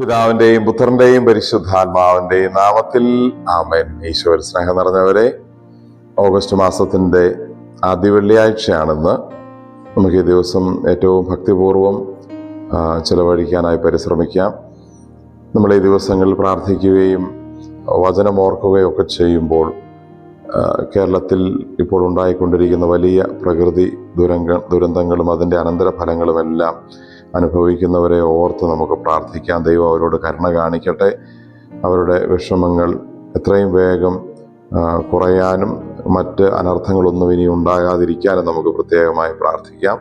പിതാവിന്റെയും പുത്രന്റെയും പരിശുദ്ധാത്മാവിന്റെയും നാമത്തിൽ ആമേൻ. ഈശ്വര സ്നേഹം നിറഞ്ഞവരെ ഓഗസ്റ്റ് മാസത്തിന്റെ ആദ്യ വെള്ളിയാഴ്ചയാണെന്ന്. നമുക്ക് ഈ ദിവസം ഏറ്റവും ഭക്തിപൂർവം ചെലവഴിക്കാനായി പരിശ്രമിക്കാം. നമ്മൾ ഈ ദിവസങ്ങളിൽ പ്രാർത്ഥിക്കുകയും വചനം ഓർക്കുകയും ഒക്കെ ചെയ്യുമ്പോൾ കേരളത്തിൽ ഇപ്പോൾ ഉണ്ടായിക്കൊണ്ടിരിക്കുന്ന വലിയ പ്രകൃതി ദുരങ്ക ദുരന്തങ്ങളും അതിന്റെ അനന്തരഫലങ്ങളുമെല്ലാം അനുഭവിക്കുന്നവരെ ഓർത്ത് നമുക്ക് പ്രാർത്ഥിക്കാം. ദൈവം അവരോട് കരുണ കാണിക്കട്ടെ. അവരുടെ വിഷമങ്ങൾ എത്രയും വേഗം കുറയാനും മറ്റ് അനർത്ഥങ്ങളൊന്നും ഇനി ഉണ്ടാകാതിരിക്കാനും നമുക്ക് പ്രത്യേകമായി പ്രാർത്ഥിക്കാം.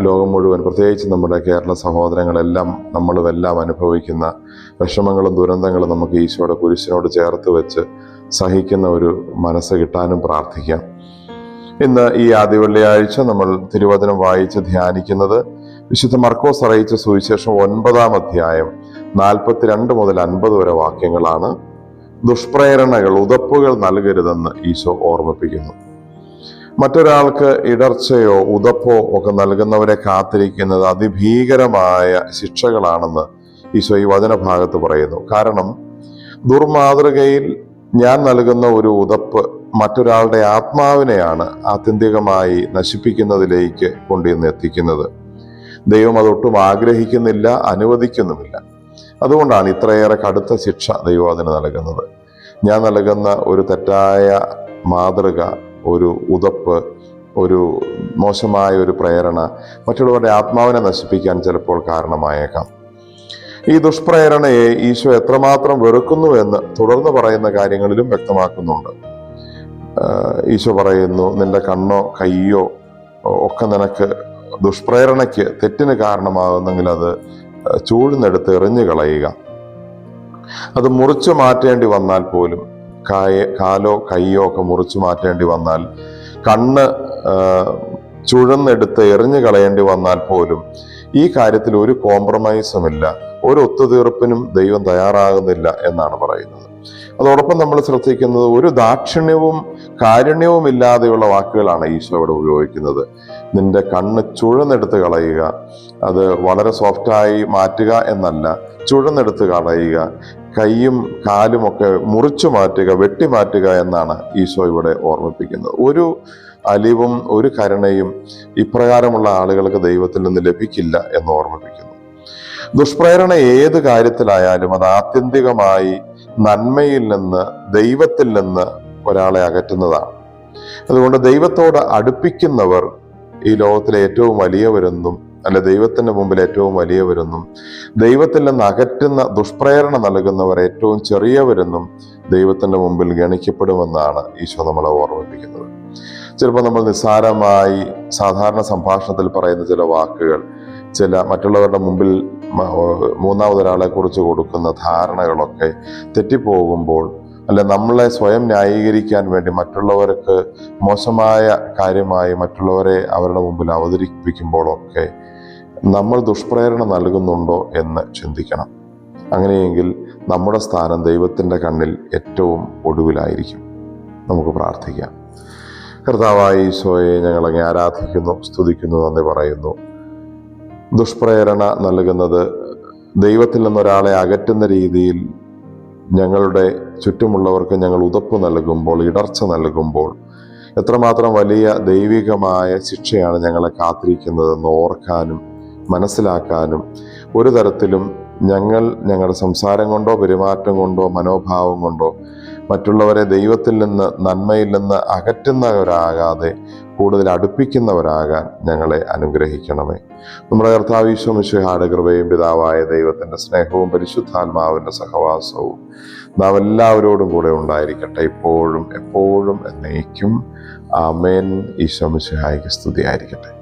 ലോകം മുഴുവൻ പ്രത്യേകിച്ച് നമ്മുടെ കേരള സഹോദരങ്ങളെല്ലാം നമ്മളുമെല്ലാം അനുഭവിക്കുന്ന വിഷമങ്ങളും ദുരന്തങ്ങളും നമുക്ക് ഈശോയുടെ കുരിശിനോട് ചേർത്ത് വെച്ച് സഹിക്കുന്ന ഒരു മനസ്സ് കിട്ടാനും പ്രാർത്ഥിക്കാം. ഇന്ന് ഈ ആദ്യ വെള്ളിയാഴ്ച നമ്മൾ തിരുവചനം വായിച്ച് ധ്യാനിക്കുന്നത് വിശുദ്ധ മർക്കോസ് അറിയിച്ച സുവിശേഷം ഒൻപതാം അധ്യായം നാൽപ്പത്തിരണ്ട് മുതൽ അൻപത് വരെ വാക്യങ്ങളാണ്. ദുഷ്പ്രേരണകൾ ഉതപ്പുകൾ നൽകരുതെന്ന് ഈശോ ഓർമ്മിപ്പിക്കുന്നു. മറ്റൊരാൾക്ക് ഇടർച്ചയോ ഉതപ്പോ ഒക്കെ നൽകുന്നവരെ കാത്തിരിക്കുന്നത് അതിഭീകരമായ ശിക്ഷകളാണെന്ന് ഈശോ ഈ വചനഭാഗത്ത് പറയുന്നു. കാരണം ദുർമാതൃകയിൽ ഞാൻ നൽകുന്ന ഒരു ഉതപ്പ് മറ്റൊരാളുടെ ആത്മാവിനെയാണ് ആത്യന്തികമായി നശിപ്പിക്കുന്നതിലേക്ക് കൊണ്ടുവന്ന് എത്തിക്കുന്നത്. ദൈവം അതൊട്ടും ആഗ്രഹിക്കുന്നില്ല അനുവദിക്കുന്നുമില്ല. അതുകൊണ്ടാണ് ഇത്രയേറെ കടുത്ത ശിക്ഷ ദൈവം അതിന് നൽകുന്നത്. ഞാൻ നൽകുന്ന ഒരു തെറ്റായ മാതൃക ഒരു ഉതപ്പ് ഒരു മോശമായ ഒരു പ്രേരണ മറ്റുള്ളവരുടെ ആത്മാവിനെ നശിപ്പിക്കാൻ ചിലപ്പോൾ കാരണമായേക്കാം. ഈ ദുഷ്പ്രേരണയെ ഈശോ എത്രമാത്രം വെറുക്കുന്നു എന്ന് തുടർന്ന് പറയുന്ന കാര്യങ്ങളിലും വ്യക്തമാക്കുന്നുണ്ട്. ഈശോ പറയുന്നു നിന്റെ കണ്ണോ കയ്യോ ഒക്കെ നിനക്ക് ദുഷ്പ്രേരണയ്ക്ക് തെറ്റിന് കാരണമാകുന്നെങ്കിൽ അത് ചൂഴ്ന്നെടുത്ത് എറിഞ്ഞു കളയുക. അത് മുറിച്ചു മാറ്റേണ്ടി വന്നാൽ പോലും കായ കാലോ കൈയോ ഒക്കെ മുറിച്ചു മാറ്റേണ്ടി വന്നാൽ കണ്ണ് ചുഴന്നെടുത്ത് എറിഞ്ഞു കളയേണ്ടി വന്നാൽ പോലും ഈ കാര്യത്തിൽ ഒരു കോംപ്രമൈസും ഇല്ല ഒരു ഒത്തുതീർപ്പിനും ദൈവം തയ്യാറാകുന്നില്ല എന്നാണ് പറയുന്നത്. അതോടൊപ്പം നമ്മൾ ശ്രദ്ധിക്കുന്നത് ഒരു ദാക്ഷിണ്യവും കാരുണ്യവും ഇല്ലാതെയുള്ള വാക്കുകളാണ് ഈശോ അവിടെ ഉപയോഗിക്കുന്നത്. നിന്റെ കണ്ണ് ചുഴന്നെടുത്ത് കളയുക. അത് വളരെ സോഫ്റ്റായി മാറ്റുക എന്നല്ല ചുഴന്നെടുത്ത് കളയുക. കൈയും കാലുമൊക്കെ മുറിച്ചു മാറ്റുക വെട്ടി മാറ്റുക എന്നാണ് ഈശോ ഇവിടെ ഓർമ്മിപ്പിക്കുന്നത്. ഒരു അലിവും ഒരു കരുണയും ഇപ്രകാരമുള്ള ആളുകൾക്ക് ദൈവത്തിൽ നിന്ന് ലഭിക്കില്ല എന്ന് ഓർമ്മിപ്പിക്കുന്നു. ദുഷ്പ്രേരണ ഏത് കാര്യത്തിലായാലും അത് ആത്യന്തികമായി നന്മയിൽ നിന്ന് ദൈവത്തിൽ നിന്ന് ഒരാളെ അകറ്റുന്നതാണ്. അതുകൊണ്ട് ദൈവത്തോട് അടുപ്പിക്കുന്നവർ ഈ ലോകത്തിലെ ഏറ്റവും വലിയവരെന്നും അല്ല ദൈവത്തിന്റെ മുമ്പിൽ ഏറ്റവും വലിയവരെന്നും ദൈവത്തിൽ നിന്ന് അകറ്റുന്ന ദുഷ്പ്രേരണ നൽകുന്നവർ ഏറ്റവും ചെറിയവരെന്നും ദൈവത്തിന്റെ മുമ്പിൽ ഗണിക്കപ്പെടുമെന്നാണ് ഈശോ നമ്മളെ ഓർമ്മിപ്പിക്കുന്നത്. ചിലപ്പോൾ നമ്മൾ നിസ്സാരമായി സാധാരണ സംഭാഷണത്തിൽ പറയുന്ന ചില വാക്കുകൾ ചില മറ്റുള്ളവരുടെ മുമ്പിൽ മൂന്നാമതൊരാളെ കുറിച്ച് കൊടുക്കുന്ന ധാരണകളൊക്കെ തെറ്റിപ്പോകുമ്പോൾ അല്ല നമ്മളെ സ്വയം ന്യായീകരിക്കാൻ വേണ്ടി മറ്റുള്ളവർക്ക് മോശമായ കാര്യമായി മറ്റുള്ളവരെ അവരുടെ മുമ്പിൽ അവതരിപ്പിക്കുമ്പോഴൊക്കെ നമ്മൾ ദുഷ്പ്രേരണ നൽകുന്നുണ്ടോ എന്ന് ചിന്തിക്കണം. അങ്ങനെയെങ്കിൽ നമ്മുടെ സ്ഥാനം ദൈവത്തിന്റെ കണ്ണിൽ ഏറ്റവും ഒടുവിലായിരിക്കും. നമുക്ക് പ്രാർത്ഥിക്കാം. കർത്താവായി ഈശോയെ ഞങ്ങളങ്ങ് ആരാധിക്കുന്നു സ്തുതിക്കുന്നു നന്ദി പറയുന്നു. ദുഷ്പ്രേരണ നൽകുന്നത് ദൈവത്തിൽ നിന്നൊരാളെ അകറ്റുന്ന രീതിയിൽ ഞങ്ങളുടെ ചുറ്റുമുള്ളവർക്ക് ഞങ്ങൾ ഉതപ്പ് നൽകുമ്പോൾ ഇടർച്ച നൽകുമ്പോൾ എത്രമാത്രം വലിയ ദൈവികമായ ശിക്ഷയാണ് ഞങ്ങളെ കാത്തിരിക്കുന്നതെന്ന് ഓർക്കാനും മനസ്സിലാക്കാനും ഒരു തരത്തിലും ഞങ്ങൾ ഞങ്ങളുടെ സംസാരം കൊണ്ടോ പെരുമാറ്റം കൊണ്ടോ മനോഭാവം കൊണ്ടോ മറ്റുള്ളവരെ ദൈവത്തിൽ നിന്ന് നന്മയിൽ നിന്ന് അകറ്റുന്നവരാകാതെ കൂടുതൽ അടുപ്പിക്കുന്നവരാകാൻ ഞങ്ങളെ അനുഗ്രഹിക്കണമേ. നമ്മുടെ കർത്താവ് മിശുഹാട് കൃപയും പിതാവായ ദൈവത്തിന്റെ സ്നേഹവും പരിശുദ്ധാത്മാവിന്റെ സഹവാസവും നാം എല്ലാവരോടും കൂടെ ഉണ്ടായിരിക്കട്ടെ. ഇപ്പോഴും എപ്പോഴും എന്നേക്കും. ആമേൻ. ഈശോ മിശുഹായിക്ക് സ്തുതിയായിരിക്കട്ടെ.